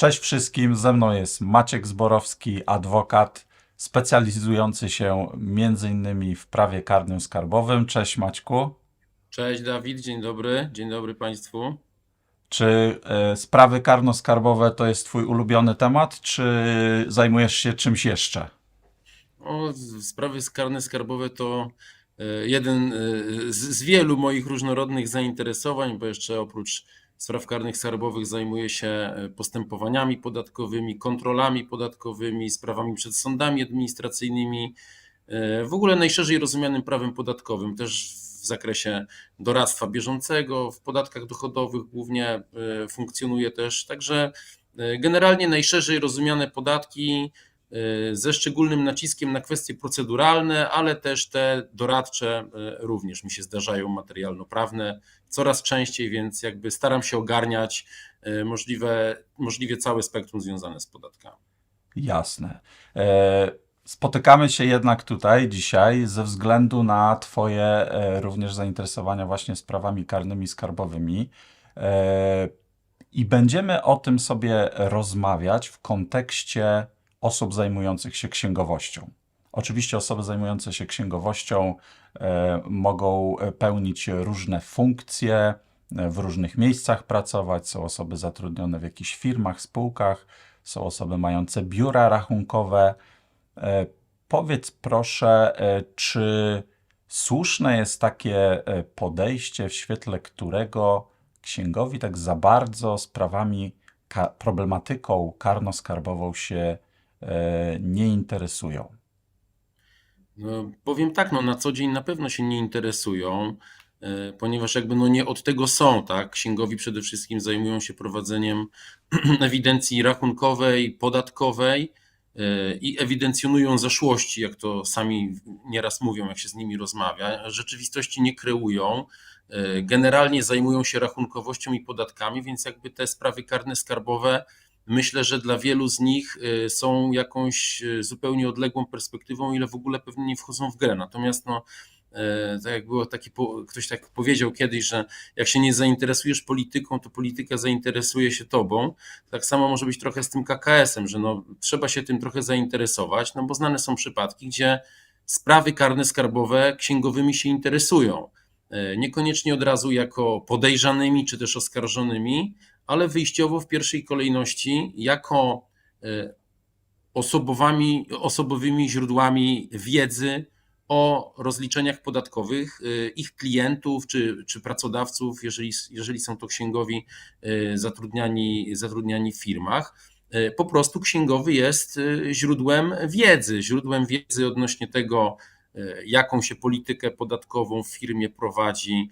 Cześć wszystkim, ze mną jest Maciek Zborowski, adwokat specjalizujący się m.in. w prawie karnym skarbowym. Cześć Maćku. Cześć Dawid, dzień dobry, dzień dobry Państwu. Czy e, sprawy karno-skarbowe to jest Twój ulubiony temat, czy zajmujesz się czymś jeszcze? O, sprawy karne skarbowe to e, jeden e, z, z wielu moich różnorodnych zainteresowań, bo jeszcze oprócz spraw karnych skarbowych zajmuję się e, postępowaniami podatkowymi, kontrolami podatkowymi, sprawami przed sądami administracyjnymi, e, w ogóle najszerzej rozumianym prawem podatkowym, też w zakresie doradztwa bieżącego, w podatkach dochodowych głównie e, funkcjonuje też, także generalnie najszerzej rozumiane podatki ze szczególnym naciskiem na kwestie proceduralne, ale też te doradcze e, również mi się zdarzają materialno-prawne coraz częściej, więc jakby staram się ogarniać e, możliwe, możliwie całe spektrum związane z podatkami. Jasne. E, Spotykamy się jednak tutaj dzisiaj ze względu na Twoje e, również zainteresowania właśnie sprawami karnymi skarbowymi. E, I będziemy o tym sobie rozmawiać w kontekście osób zajmujących się księgowością. Oczywiście osoby zajmujące się księgowością e, mogą e, pełnić różne funkcje, e, w różnych miejscach pracować. Są osoby zatrudnione w jakichś firmach, spółkach, są osoby mające biura rachunkowe. Powiedz proszę, czy słuszne jest takie podejście, w świetle którego księgowi tak za bardzo sprawami, problematyką karno-skarbową się nie interesują? No, powiem tak, no, na co dzień na pewno się nie interesują, e, ponieważ jakby no nie od tego są, tak? Księgowi przede wszystkim zajmują się prowadzeniem ewidencji rachunkowej, podatkowej e, i ewidencjonują zaszłości, jak to sami nieraz mówią, jak się z nimi rozmawia. Rzeczywistości nie kreują. e, Generalnie zajmują się rachunkowością i podatkami, więc jakby te sprawy karne skarbowe Myślę, że dla wielu z nich y, są jakąś y, zupełnie odległą perspektywą, ile w ogóle pewnie nie wchodzą w grę. Natomiast no, e, tak jak było taki, ktoś tak powiedział kiedyś, że jak się nie zainteresujesz polityką, to polityka zainteresuje się tobą. Tak samo może być trochę z tym KKS-em, że no, trzeba się tym trochę zainteresować, no bo znane są przypadki, gdzie sprawy karne skarbowe księgowymi się interesują. Niekoniecznie od razu jako podejrzanymi czy też oskarżonymi, ale wyjściowo w pierwszej kolejności jako e, osobowymi źródłami wiedzy o rozliczeniach podatkowych e, ich klientów czy, czy pracodawców, jeżeli, jeżeli są to księgowi e, zatrudniani, zatrudniani w firmach. Po prostu księgowy jest źródłem wiedzy, źródłem wiedzy odnośnie tego, jaką się politykę podatkową w firmie prowadzi,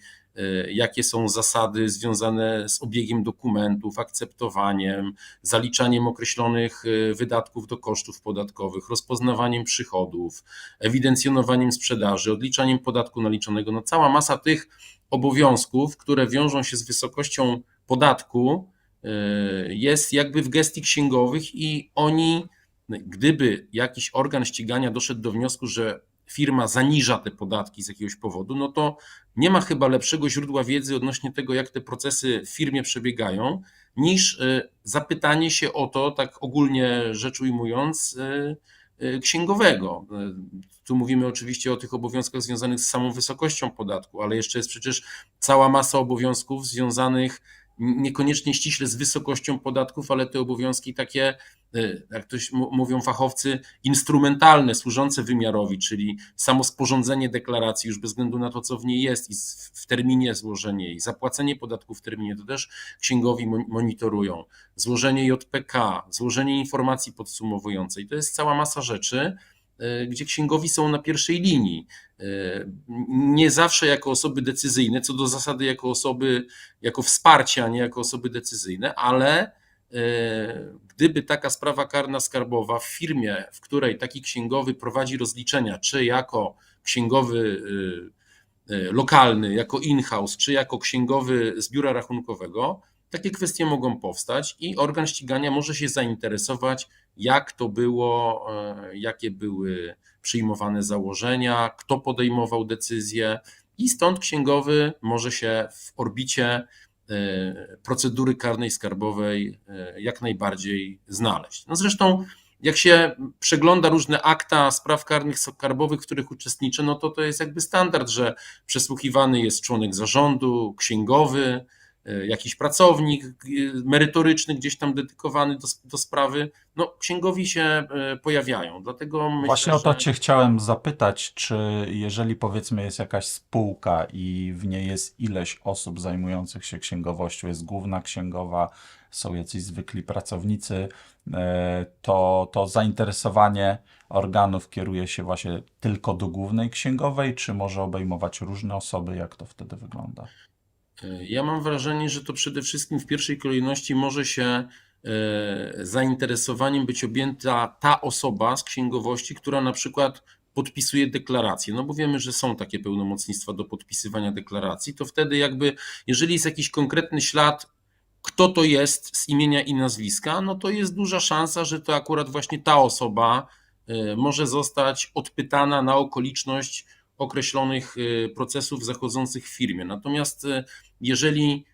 jakie są zasady związane z obiegiem dokumentów, akceptowaniem, zaliczaniem określonych e, wydatków do kosztów podatkowych, rozpoznawaniem przychodów, ewidencjonowaniem sprzedaży, odliczaniem podatku naliczonego. No cała masa tych obowiązków, które wiążą się z wysokością podatku, e, jest jakby w gestii księgowych i oni, gdyby jakiś organ ścigania doszedł do wniosku, że firma zaniża te podatki z jakiegoś powodu, no to nie ma chyba lepszego źródła wiedzy odnośnie tego, jak te procesy w firmie przebiegają, niż e, zapytanie się o to, tak ogólnie rzecz ujmując, e, e, księgowego. Tu mówimy oczywiście o tych obowiązkach związanych z samą wysokością podatku, ale jeszcze jest przecież cała masa obowiązków związanych niekoniecznie ściśle z wysokością podatków, ale te obowiązki takie, e, jak to mówią fachowcy, instrumentalne, służące wymiarowi, czyli samo sporządzenie deklaracji, już bez względu na to, co w niej jest, i w terminie złożenie jej, zapłacenie podatku w terminie, to też księgowi mon- monitorują, złożenie JPK, złożenie informacji podsumowującej. To jest cała masa rzeczy, gdzie księgowi są na pierwszej linii. E, Nie zawsze jako osoby decyzyjne, co do zasady jako osoby, jako wsparcie, a nie jako osoby decyzyjne, ale e, gdyby taka sprawa karna skarbowa w firmie, w której taki księgowy prowadzi rozliczenia, czy jako księgowy e, e, lokalny, jako in-house, czy jako księgowy z biura rachunkowego, takie kwestie mogą powstać i organ ścigania może się zainteresować, jak to było, e, jakie były przyjmowane założenia, kto podejmował decyzje, i stąd księgowy może się w orbicie e, procedury karnej skarbowej e, jak najbardziej znaleźć. No zresztą jak się przegląda różne akta spraw karnych skarbowych, w których uczestniczę, no to to jest jakby standard, że przesłuchiwany jest członek zarządu, księgowy, jakiś pracownik e, merytoryczny gdzieś tam dedykowany do, do sprawy. No księgowi się e, pojawiają, dlatego myślę, Właśnie o to że... cię chciałem zapytać, czy jeżeli powiedzmy jest jakaś spółka i w niej jest ileś osób zajmujących się księgowością, jest główna księgowa, są jacyś zwykli pracownicy, e, to, to zainteresowanie organów kieruje się właśnie tylko do głównej księgowej, czy może obejmować różne osoby? Jak to wtedy wygląda? Ja mam wrażenie, że to przede wszystkim w pierwszej kolejności może się e, zainteresowaniem być objęta ta osoba z księgowości, która na przykład podpisuje deklarację. No bo wiemy, że są takie pełnomocnictwa do podpisywania deklaracji, to wtedy jakby, jeżeli jest jakiś konkretny ślad, kto to jest z imienia i nazwiska, no to jest duża szansa, że to akurat właśnie ta osoba e, może zostać odpytana na okoliczność określonych e, procesów zachodzących w firmie. Natomiast e, jeżeli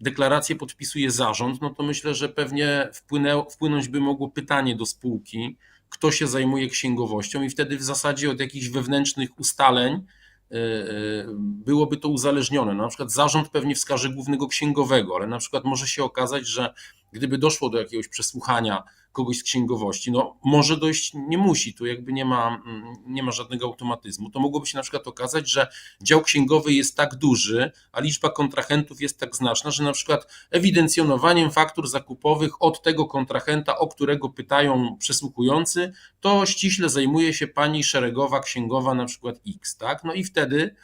deklarację podpisuje zarząd, no to myślę, że pewnie wpłynę, wpłynąć by mogło pytanie do spółki, kto się zajmuje księgowością, i wtedy w zasadzie od jakichś wewnętrznych ustaleń e, e, byłoby to uzależnione. No, na przykład zarząd pewnie wskaże głównego księgowego, ale na przykład może się okazać, że gdyby doszło do jakiegoś przesłuchania kogoś z księgowości, no może dojść, nie musi, tu jakby nie ma, mm, nie ma żadnego automatyzmu. To mogłoby się na przykład okazać, że dział księgowy jest tak duży, a liczba kontrahentów jest tak znaczna, że na przykład ewidencjonowaniem faktur zakupowych od tego kontrahenta, o którego pytają przesłuchujący, to ściśle zajmuje się pani szeregowa księgowa, na przykład X, tak? No i wtedy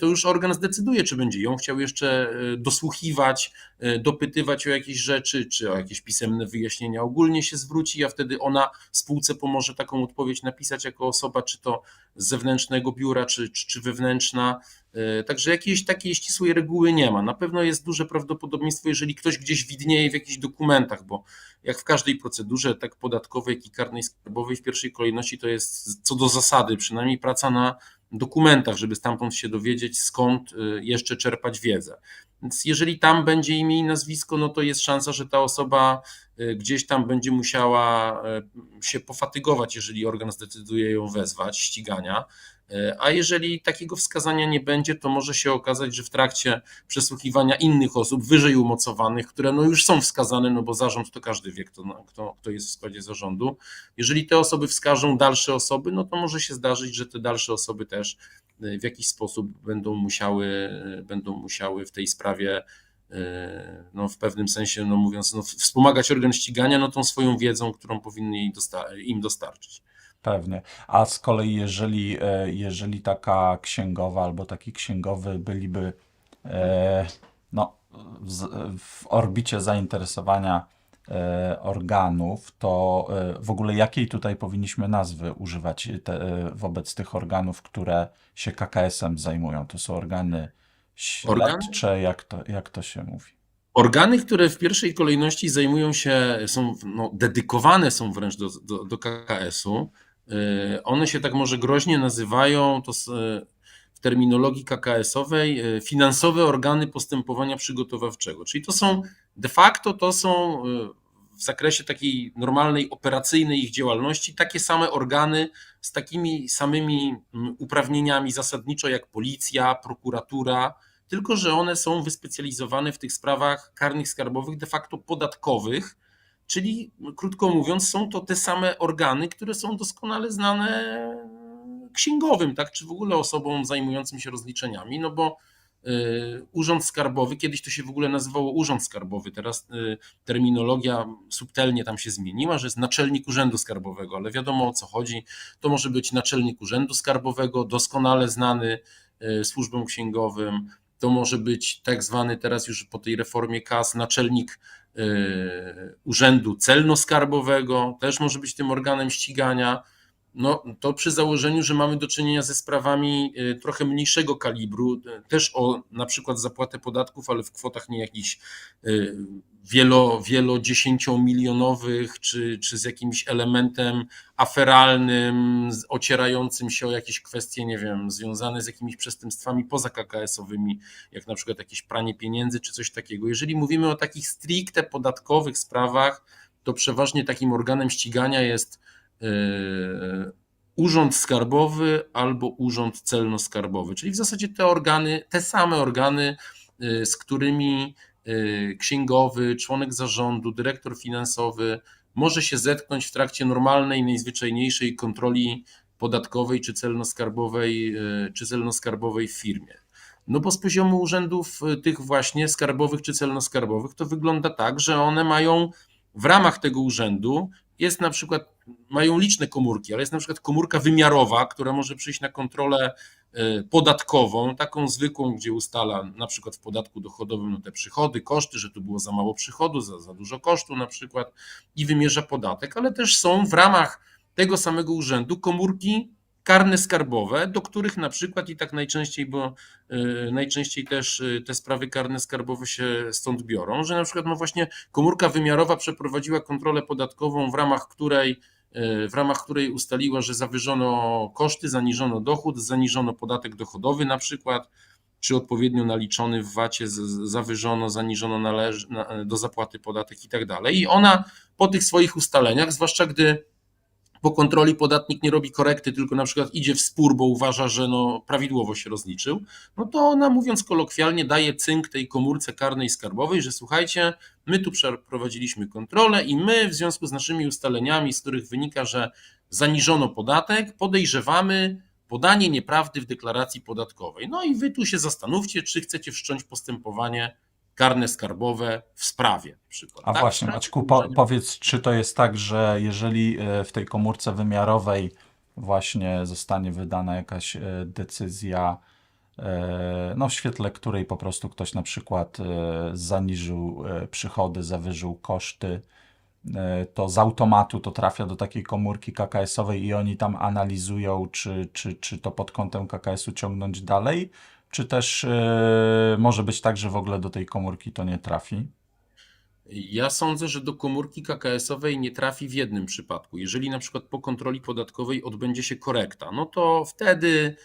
to już organ zdecyduje, czy będzie ją chciał jeszcze e, dosłuchiwać, e, dopytywać o jakieś rzeczy, czy o jakieś pisemne wyjaśnienia ogólnie się zwróci, a wtedy ona spółce pomoże taką odpowiedź napisać jako osoba, czy to z zewnętrznego biura, czy, czy, czy wewnętrzna. Także jakiejś takiej ścisłej reguły nie ma. Na pewno jest duże prawdopodobieństwo, jeżeli ktoś gdzieś widnieje w jakichś dokumentach, bo jak w każdej procedurze, tak podatkowej, jak i karnej skarbowej, w pierwszej kolejności to jest co do zasady przynajmniej praca na dokumentach, żeby stamtąd się dowiedzieć, skąd y, jeszcze czerpać wiedzę. Więc jeżeli tam będzie imię i nazwisko, no to jest szansa, że ta osoba y, gdzieś tam będzie musiała y, się pofatygować, jeżeli organ zdecyduje ją wezwać, ścigania. A jeżeli takiego wskazania nie będzie, to może się okazać, że w trakcie przesłuchiwania innych osób wyżej umocowanych, które no już są wskazane, no bo zarząd to każdy wie, kto, kto, kto jest w składzie zarządu, jeżeli te osoby wskażą dalsze osoby, no to może się zdarzyć, że te dalsze osoby też w jakiś sposób będą musiały, będą musiały w tej sprawie no w pewnym sensie, no mówiąc, no wspomagać organ ścigania no tą swoją wiedzą, którą powinny im dostarczyć. Pewnie. A z kolei, jeżeli, e, jeżeli taka księgowa albo taki księgowy byliby e, no, w, w orbicie zainteresowania e, organów, to e, w ogóle jakiej tutaj powinniśmy nazwy używać te, e, wobec tych organów, które się KKS-em zajmują? To są organy śledcze, jak to, jak to się mówi? Organy, które w pierwszej kolejności zajmują się, są no, dedykowane są wręcz do, do, do KKS-u, E, one się tak może groźnie nazywają, to w terminologii KKS-owej, e, finansowe organy postępowania przygotowawczego. Czyli to są de facto to są e, w zakresie takiej normalnej operacyjnej ich działalności takie same organy z takimi samymi uprawnieniami zasadniczo jak policja, prokuratura, tylko że one są wyspecjalizowane w tych sprawach karnych skarbowych de facto podatkowych Czyli krótko mówiąc, są to te same organy, które są doskonale znane księgowym, tak, czy w ogóle osobom zajmującym się rozliczeniami, no bo y, Urząd Skarbowy, kiedyś to się w ogóle nazywało Urząd Skarbowy, teraz y, terminologia subtelnie tam się zmieniła, że jest naczelnik Urzędu Skarbowego, ale wiadomo o co chodzi. To może być naczelnik Urzędu Skarbowego, doskonale znany y, służbom księgowym, to może być tak zwany teraz już po tej reformie KAS naczelnik Urzędu Celno-Skarbowego, też może być tym organem ścigania. No to przy założeniu, że mamy do czynienia ze sprawami y, trochę mniejszego kalibru, y, też o na przykład zapłatę podatków, ale w kwotach nie jakichś y, wielo, wielodziesięciomilionowych, czy, czy z jakimś elementem aferalnym, ocierającym się o jakieś kwestie, nie wiem, związane z jakimiś przestępstwami poza KKS-owymi, jak na przykład jakieś pranie pieniędzy, czy coś takiego. Jeżeli mówimy o takich stricte podatkowych sprawach, to przeważnie takim organem ścigania jest Urząd Skarbowy albo Urząd Celno-Skarbowy, czyli w zasadzie te organy, te same organy, e, z którymi e, księgowy, członek zarządu, dyrektor finansowy może się zetknąć w trakcie normalnej, najzwyczajniejszej kontroli podatkowej czy celno-skarbowej, e, czy celno-skarbowej w firmie. No bo z poziomu urzędów e, tych właśnie skarbowych czy celno-skarbowych to wygląda tak, że one mają w ramach tego urzędu jest na przykład, mają liczne komórki, ale jest na przykład komórka wymiarowa, która może przyjść na kontrolę e, podatkową, taką zwykłą, gdzie ustala na przykład w podatku dochodowym no te przychody, koszty, że tu było za mało przychodu, za, za dużo kosztu na przykład i wymierza podatek, ale też są w ramach tego samego urzędu komórki karne skarbowe, do których na przykład i tak najczęściej, bo y, najczęściej też y, te sprawy karne skarbowe się stąd biorą, że na przykład no właśnie komórka wymiarowa przeprowadziła kontrolę podatkową, w ramach której y, w ramach której ustaliła, że zawyżono koszty, zaniżono dochód, zaniżono podatek dochodowy na przykład, czy odpowiednio naliczony w VAT-ie zawyżono, zaniżono należ, na, do zapłaty podatek i tak dalej. I ona po tych swoich ustaleniach, zwłaszcza gdy po kontroli podatnik nie robi korekty, tylko na przykład idzie w spór, bo uważa, że no prawidłowo się rozliczył, no to ona mówiąc kolokwialnie daje cynk tej komórce karnej skarbowej, że słuchajcie, my tu przeprowadziliśmy kontrolę i my w związku z naszymi ustaleniami, z których wynika, że zaniżono podatek, podejrzewamy podanie nieprawdy w deklaracji podatkowej. No i wy tu się zastanówcie, czy chcecie wszcząć postępowanie karne skarbowe w sprawie. Na przykład, A tak? właśnie, trakcie Maćku, po, powiedz, czy to jest tak, że jeżeli e, w tej komórce wymiarowej właśnie zostanie wydana jakaś e, decyzja, e, no w świetle której po prostu ktoś na przykład zaniżył przychody, zawyżył koszty, to z automatu to trafia do takiej komórki KKS-owej i oni tam analizują, czy, czy, czy to pod kątem KKS-u ciągnąć dalej, czy też e, może być tak, że w ogóle do tej komórki to nie trafi? Ja sądzę, że do komórki KKS-owej nie trafi w jednym przypadku. Jeżeli na przykład po kontroli podatkowej odbędzie się korekta, no to wtedy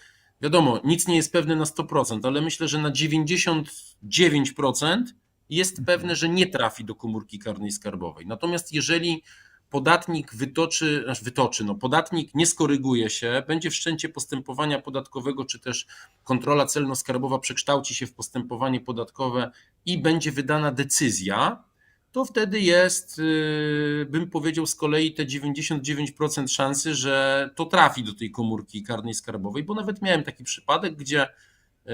wiadomo, nic nie jest pewne na 100%, ale myślę, że na 99% jest pewne, że nie trafi do komórki karnej skarbowej. Natomiast jeżeli podatnik wytoczy, znaczy wytoczy, no podatnik nie skoryguje się, będzie wszczęcie postępowania podatkowego, czy też kontrola celno-skarbowa przekształci się w postępowanie podatkowe i będzie wydana decyzja, to wtedy jest, yy, bym powiedział z kolei te 99% szansy, że to trafi do tej komórki karnej skarbowej, bo nawet miałem taki przypadek, gdzie yy,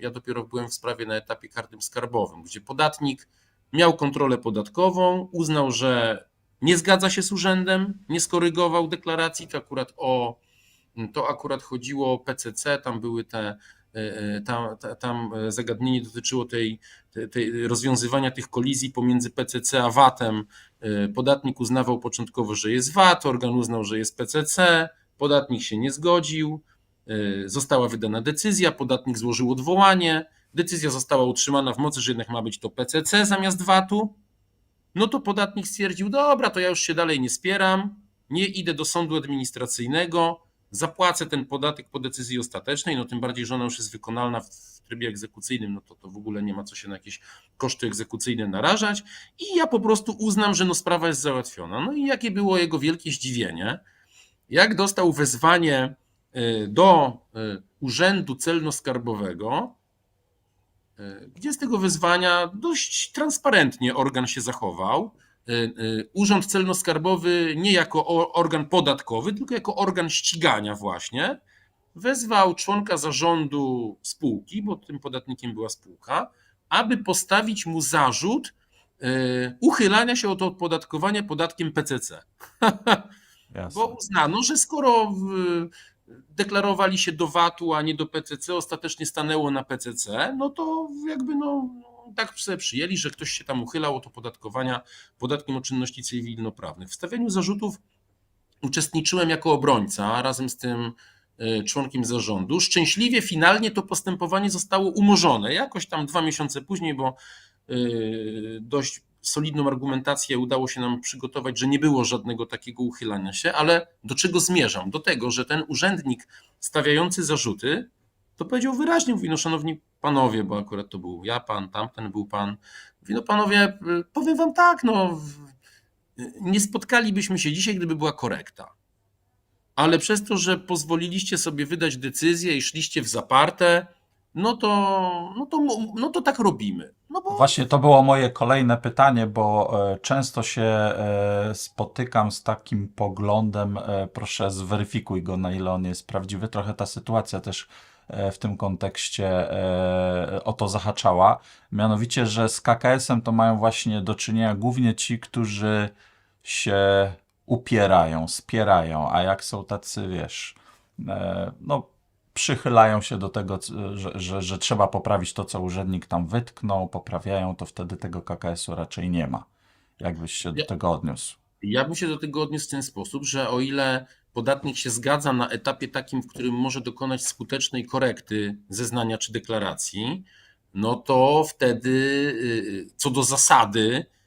ja dopiero byłem w sprawie na etapie karnym skarbowym, gdzie podatnik miał kontrolę podatkową, uznał, że nie zgadza się z urzędem, nie skorygował deklaracji, to akurat o to akurat chodziło o PCC, tam były te e, tam, ta- tam zagadnienie dotyczyło tej, tej, rozwiązywania tych kolizji pomiędzy PCC a VAT-em. E, Podatnik uznawał początkowo, że jest VAT, organ uznał, że jest PCC, podatnik się nie zgodził, e, została wydana decyzja, podatnik złożył odwołanie, decyzja została utrzymana w mocy, że jednak ma być to PCC zamiast VAT-u. No to podatnik stwierdził, dobra, to ja już się dalej nie spieram, nie idę do sądu administracyjnego, zapłacę ten podatek po decyzji ostatecznej, no tym bardziej, że ona już jest wykonalna w trybie egzekucyjnym, no to, to w ogóle nie ma co się na jakieś koszty egzekucyjne narażać i ja po prostu uznam, że no sprawa jest załatwiona. No i jakie było jego wielkie zdziwienie, jak dostał wezwanie y, do y, Urzędu Celno-Skarbowego, gdzie z tego wezwania dość transparentnie organ się zachował. Y, y, Urząd Celno-Skarbowy nie jako organ podatkowy, tylko jako organ ścigania właśnie, wezwał członka zarządu spółki, bo tym podatnikiem była spółka, aby postawić mu zarzut y, uchylania się od opodatkowania podatkiem PCC. Jasne. Bo uznano, że skoro deklarowali się do VAT-u, a nie do PCC, ostatecznie stanęło na PCC, no to jakby no, tak sobie przyjęli, że ktoś się tam uchylał od opodatkowania podatkiem od czynności cywilnoprawnych. W stawianiu zarzutów uczestniczyłem jako obrońca razem z tym y, członkiem zarządu. Szczęśliwie finalnie to postępowanie zostało umorzone. Jakoś tam dwa miesiące później, bo y, dość solidną argumentację udało się nam przygotować, że nie było żadnego takiego uchylania się, ale do czego zmierzam? Do tego, że ten urzędnik stawiający zarzuty to powiedział wyraźnie, mówi, no szanowni panowie, bo akurat to był ja pan, tamten był pan, mówi, no panowie, y, powiem wam tak, no y, nie spotkalibyśmy się dzisiaj, gdyby była korekta. Ale przez to, że pozwoliliście sobie wydać decyzję i szliście w zaparte, no to, no to, no to tak robimy. No bo Właśnie to było moje kolejne pytanie, bo e, często się e, spotykam z takim poglądem, e, proszę zweryfikuj go, na ile on jest prawdziwy. Trochę ta sytuacja też w tym kontekście o to zahaczała. Mianowicie, że z KKS-em to mają właśnie do czynienia głównie ci, którzy się upierają, spierają, a jak są tacy, wiesz, no przychylają się do tego, że, że, że trzeba poprawić to, co urzędnik tam wytknął, poprawiają, to wtedy tego KKS-u raczej nie ma. Jakbyś się do tego odniósł. Ja bym się do tego odniósł w ten sposób, że o ile podatnik się zgadza na etapie takim, w którym może dokonać skutecznej korekty zeznania czy deklaracji, no to wtedy y, co do zasady, y,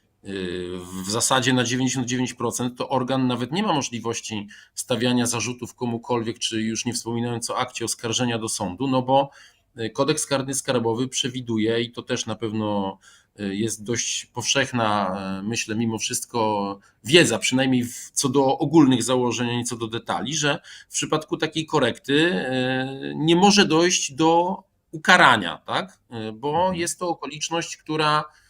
w zasadzie na 99% to organ nawet nie ma możliwości stawiania zarzutów komukolwiek, czy już nie wspominając o akcie oskarżenia do sądu, no bo y, kodeks karny skarbowy przewiduje i to też na pewno y, jest dość powszechna, y, myślę, mimo wszystko wiedza, przynajmniej co do ogólnych założeń, nie co do detali, że w przypadku takiej korekty e, nie może dojść do ukarania, tak? E, Bo Mhm. jest to okoliczność, która e,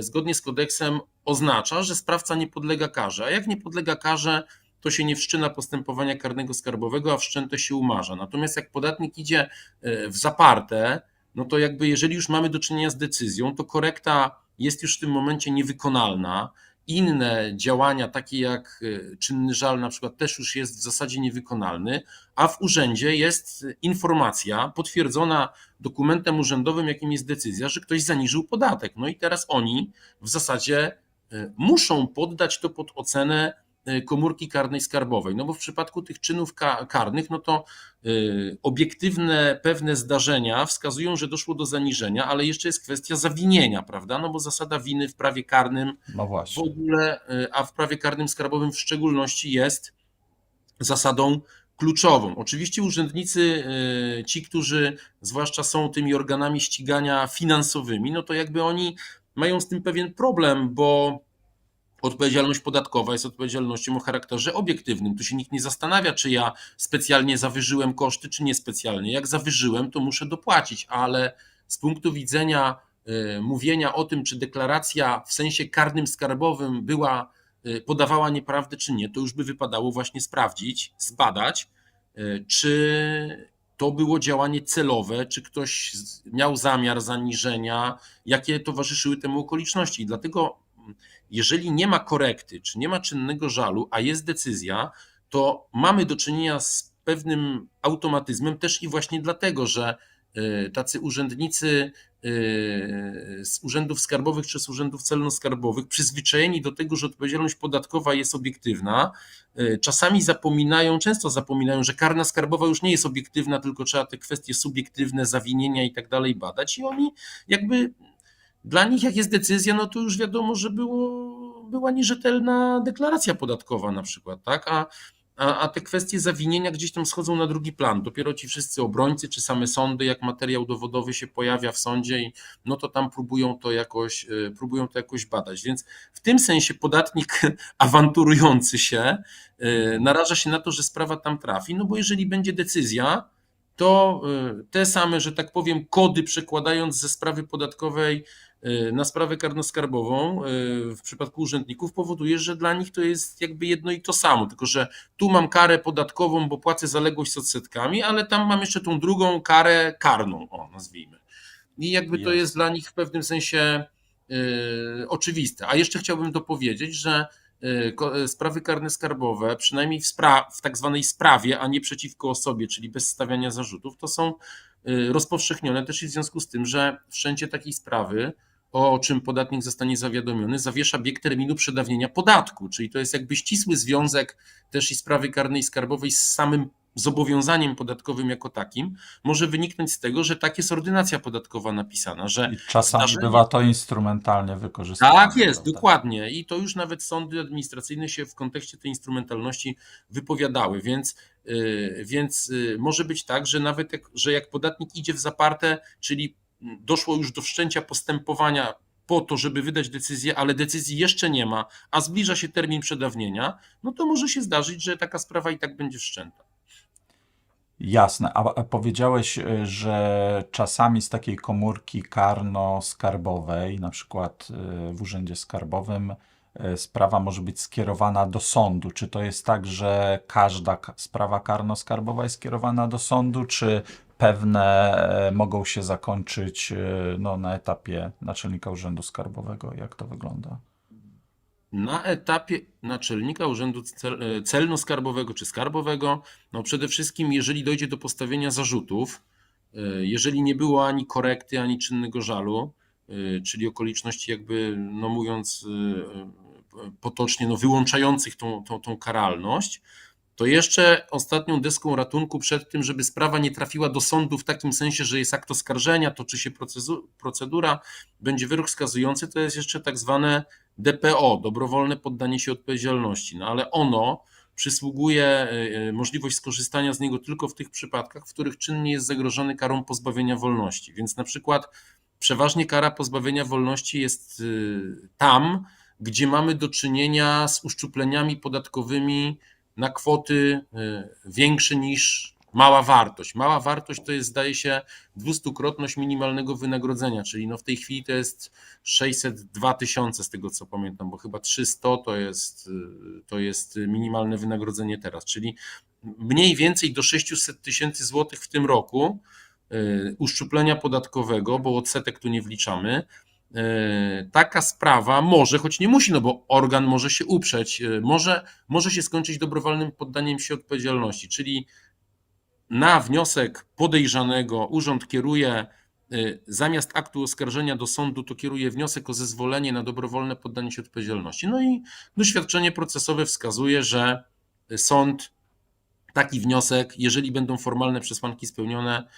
zgodnie z kodeksem oznacza, że sprawca nie podlega karze. A jak nie podlega karze, to się nie wszczyna postępowania karnego skarbowego, a wszczęte się umarza. Natomiast jak podatnik idzie e, w zaparte, no to jakby jeżeli już mamy do czynienia z decyzją, to korekta jest już w tym momencie niewykonalna inne działania, takie jak y, czynny żal, na przykład, też już jest w zasadzie niewykonalny, a w urzędzie jest informacja potwierdzona dokumentem urzędowym, jakim jest decyzja, że ktoś zaniżył podatek. No i teraz oni w zasadzie y, muszą poddać to pod ocenę komórki karnej skarbowej. No bo w przypadku tych czynów ka- karnych, no to y, obiektywne pewne zdarzenia wskazują, że doszło do zaniżenia, ale jeszcze jest kwestia zawinienia, prawda? No bo zasada winy w prawie karnym No w ogóle, y, a w prawie karnym skarbowym w szczególności jest zasadą kluczową. Oczywiście urzędnicy, y, ci, którzy zwłaszcza są tymi organami ścigania finansowymi, no to jakby oni mają z tym pewien problem, bo odpowiedzialność podatkowa jest odpowiedzialnością o charakterze obiektywnym. Tu się nikt nie zastanawia, czy ja specjalnie zawyżyłem koszty, czy niespecjalnie. Jak zawyżyłem, to muszę dopłacić, ale z punktu widzenia y, mówienia o tym, czy deklaracja w sensie karnym skarbowym była, y, podawała nieprawdę, czy nie, to już by wypadało właśnie sprawdzić, zbadać, y, czy to było działanie celowe, czy ktoś miał zamiar zaniżenia, jakie towarzyszyły temu okoliczności. I dlatego jeżeli nie ma korekty, czy nie ma czynnego żalu, a jest decyzja, to mamy do czynienia z pewnym automatyzmem też i właśnie dlatego, że y, tacy urzędnicy y, z urzędów skarbowych czy z urzędów celno-skarbowych, przyzwyczajeni do tego, że odpowiedzialność podatkowa jest obiektywna, y, czasami zapominają, często zapominają, że karna skarbowa już nie jest obiektywna, tylko trzeba te kwestie subiektywne, zawinienia i tak dalej badać i oni jakby dla nich, jak jest decyzja, no to już wiadomo, że było, była nierzetelna deklaracja podatkowa na przykład, tak? A, a, a te kwestie zawinienia gdzieś tam schodzą na drugi plan. Dopiero ci wszyscy obrońcy czy same sądy, jak materiał dowodowy się pojawia w sądzie, no to tam próbują to jakoś, y, próbują to jakoś badać. Więc w tym sensie podatnik awanturujący się y, naraża się na to, że sprawa tam trafi, no bo jeżeli będzie decyzja, to y, te same, że tak powiem, kody przekładając ze sprawy podatkowej y, na sprawę karnoskarbową y, w przypadku urzędników powoduje, że dla nich to jest jakby jedno i to samo, tylko że tu mam karę podatkową, bo płacę zaległość z odsetkami, ale tam mam jeszcze tą drugą karę karną, o nazwijmy. I jakby to Jest. dla nich w pewnym sensie y, oczywiste. A jeszcze chciałbym dopowiedzieć, że sprawy karne skarbowe, przynajmniej w, w tak zwanej sprawie, a nie przeciwko osobie, czyli bez stawiania zarzutów, to są y, rozpowszechnione też i w związku z tym, że wszędzie takiej sprawy o czym podatnik zostanie zawiadomiony, zawiesza bieg terminu przedawnienia podatku, czyli to jest jakby ścisły związek też i sprawy karnej i skarbowej z samym zobowiązaniem podatkowym jako takim, może wyniknąć z tego, że tak jest ordynacja podatkowa napisana, że I czasami zdarzenie- bywa to instrumentalnie wykorzystywane. tak jest, prawda? dokładnie. I to już nawet sądy administracyjne się w kontekście tej instrumentalności wypowiadały, więc, yy, więc yy, może być tak, że nawet jak, że jak podatnik idzie w zaparte, czyli doszło już do wszczęcia postępowania po to, żeby wydać decyzję, ale decyzji jeszcze nie ma, a zbliża się termin przedawnienia, no to może się zdarzyć, że taka sprawa i tak będzie wszczęta. Jasne. A powiedziałeś, y, że czasami z takiej komórki karno-skarbowej, na przykład y, w Urzędzie Skarbowym, y, sprawa może być skierowana do sądu. Czy to jest tak, że każda ka- sprawa karno-skarbowa jest skierowana do sądu, czy pewne e, mogą się zakończyć no, na etapie naczelnika Urzędu Skarbowego? Jak to wygląda? Na etapie naczelnika Urzędu e, Celno-Skarbowego czy Skarbowego, no przede wszystkim, jeżeli dojdzie do postawienia zarzutów, e, jeżeli nie było ani korekty, ani czynnego żalu, e, czyli okoliczności, jakby, no mówiąc potocznie, no wyłączających tą, tą, tą karalność, to jeszcze ostatnią deską ratunku przed tym, żeby sprawa nie trafiła do sądu w takim sensie, że jest akt oskarżenia, toczy się procedura, będzie wyrok skazujący, to jest jeszcze tak zwane DPO, dobrowolne poddanie się odpowiedzialności. No ale ono przysługuje y, y, możliwość skorzystania z niego tylko w tych przypadkach, w których czynnie jest zagrożony karą pozbawienia wolności. Więc na przykład przeważnie kara pozbawienia wolności jest y, tam, gdzie mamy do czynienia z uszczupleniami podatkowymi na kwoty y, większe niż mała wartość. Mała wartość to jest, zdaje się, dwustukrotność minimalnego wynagrodzenia, czyli no w tej chwili to jest 602 tysiące z tego co pamiętam, bo chyba 300 to jest, y, to jest minimalne wynagrodzenie teraz, czyli mniej więcej do 600 tysięcy złotych w tym roku y, uszczuplenia podatkowego, bo odsetek tu nie wliczamy. Y, Taka sprawa może, choć nie musi, no bo organ może się uprzeć, y, może, może się skończyć dobrowolnym poddaniem się odpowiedzialności, czyli na wniosek podejrzanego urząd kieruje, y, zamiast aktu oskarżenia do sądu, to kieruje wniosek o zezwolenie na dobrowolne poddanie się odpowiedzialności. No i doświadczenie procesowe wskazuje, że sąd taki wniosek, jeżeli będą formalne przesłanki spełnione,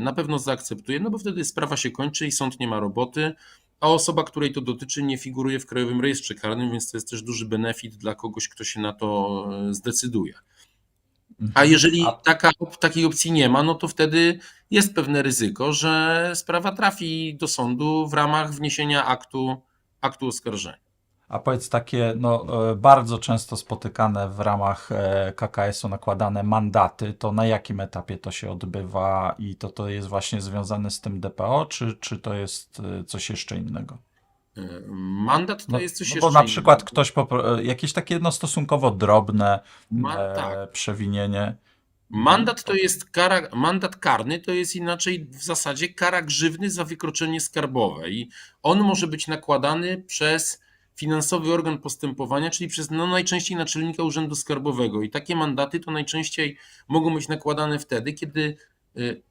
na pewno zaakceptuje, no bo wtedy sprawa się kończy i sąd nie ma roboty, a osoba, której to dotyczy, nie figuruje w Krajowym Rejestrze Karnym, więc to jest też duży benefit dla kogoś, kto się na to y, zdecyduje. A jeżeli A- taka, takiej opcji nie ma, no to wtedy jest pewne ryzyko, że sprawa trafi do sądu w ramach wniesienia aktu, aktu oskarżenia. A powiedz takie, no e, bardzo często spotykane w ramach e, KKS-u nakładane mandaty, to na jakim etapie to się odbywa i to to jest właśnie związane z tym DPO, czy, czy to jest e, coś jeszcze innego? Mandat to No, jest coś no jeszcze bo na innego. przykład ktoś, popro- e, jakieś takie no stosunkowo drobne Ma- e, tak. przewinienie. Mandat to jest kara, mandat karny to jest inaczej w zasadzie kara grzywny za wykroczenie skarbowe i on może być nakładany przez finansowy organ postępowania, czyli przez no najczęściej naczelnika urzędu skarbowego. I takie mandaty to najczęściej mogą być nakładane wtedy, kiedy y,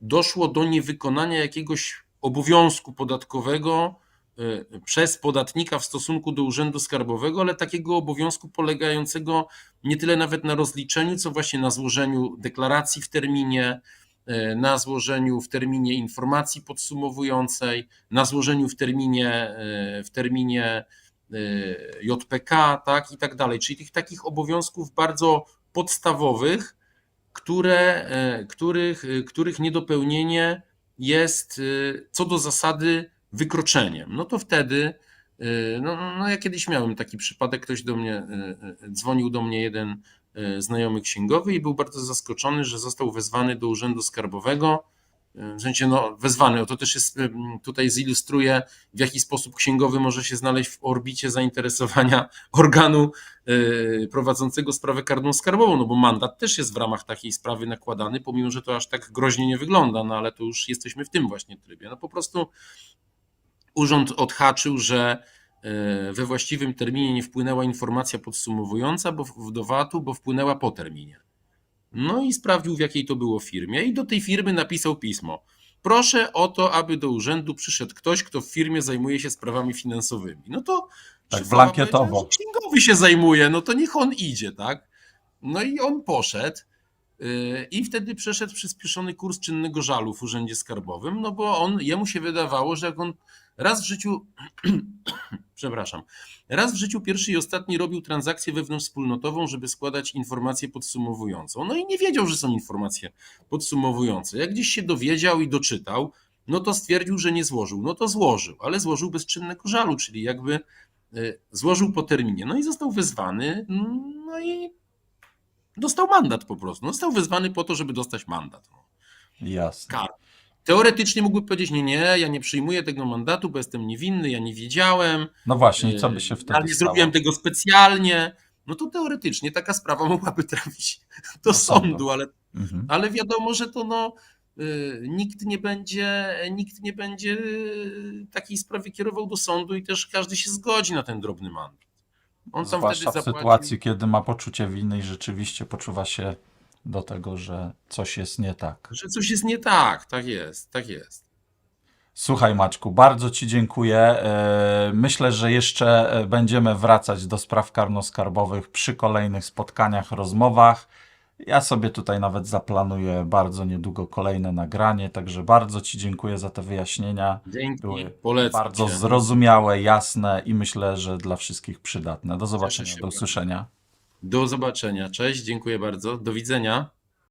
doszło do niewykonania jakiegoś obowiązku podatkowego y, przez podatnika w stosunku do urzędu skarbowego, ale takiego obowiązku polegającego nie tyle nawet na rozliczeniu, co właśnie na złożeniu deklaracji w terminie, e, na złożeniu w terminie informacji podsumowującej, na złożeniu w terminie, w terminie JPK, tak i tak dalej. Czyli tych takich obowiązków bardzo podstawowych, które, e, których, e, których niedopełnienie jest co do zasady wykroczeniem. No to wtedy No, no, ja kiedyś miałem taki przypadek, ktoś do mnie, dzwonił do mnie jeden znajomy księgowy i był bardzo zaskoczony, że został wezwany do urzędu skarbowego. W sensie, no, wezwany, o to też jest, tutaj zilustruje, w jaki sposób księgowy może się znaleźć w orbicie zainteresowania organu yy, prowadzącego sprawę karną skarbową, no bo mandat też jest w ramach takiej sprawy nakładany, pomimo, że to aż tak groźnie nie wygląda, no ale to już jesteśmy w tym właśnie trybie. No po prostu urząd odhaczył, że e, we właściwym terminie nie wpłynęła informacja podsumowująca bo do VAT-u, bo wpłynęła po terminie. No i sprawdził, w jakiej to było firmie, i do tej firmy napisał pismo. Proszę o to, aby do urzędu przyszedł ktoś, kto w firmie zajmuje się sprawami finansowymi. No to Tak, blankietowo. Księgowy się zajmuje, no to niech on idzie, tak? No i on poszedł. yy, I wtedy przeszedł przyspieszony kurs czynnego żalu w urzędzie skarbowym, no bo on, jemu się wydawało, że jak on raz w życiu, przepraszam, raz w życiu pierwszy i ostatni robił transakcję wewnątrzwspólnotową, żeby składać informację podsumowującą. No i nie wiedział, że są informacje podsumowujące. Jak gdzieś się dowiedział i doczytał, no to stwierdził, że nie złożył. No to złożył, ale złożył bez czynnego żalu, czyli jakby y, złożył po terminie. No i został wezwany, no i dostał mandat po prostu. No, Został wezwany po to, żeby dostać mandat. No. Jasne. Kar. Teoretycznie mógłby powiedzieć, nie, nie, ja nie przyjmuję tego mandatu, bo jestem niewinny, ja nie wiedziałem. No właśnie, co by Yy, się Ja wtedy nie stało? zrobiłem tego specjalnie. No to teoretycznie taka sprawa mogłaby trafić do Do sądu. ale, Mhm. ale wiadomo, że to no, y, nikt nie będzie, nikt nie będzie y, takiej sprawy kierował do sądu i też każdy się zgodzi na ten drobny mandat. On tam Zwłaszcza wtedy w sytuacji, kiedy ma poczucie winy i rzeczywiście poczuwa się do tego, że coś jest nie tak. Że coś jest nie tak, tak jest, tak jest. Słuchaj, Maczku, bardzo Ci dziękuję. E, Myślę, że jeszcze e, będziemy wracać do spraw karno-skarbowych przy kolejnych spotkaniach, rozmowach. Ja sobie tutaj nawet zaplanuję bardzo niedługo kolejne nagranie, także bardzo Ci dziękuję za te wyjaśnienia. Dzięki, Były polecam bardzo cię. zrozumiałe, jasne i myślę, że dla wszystkich przydatne. Do zobaczenia, do usłyszenia. Do zobaczenia, cześć, dziękuję bardzo, do widzenia.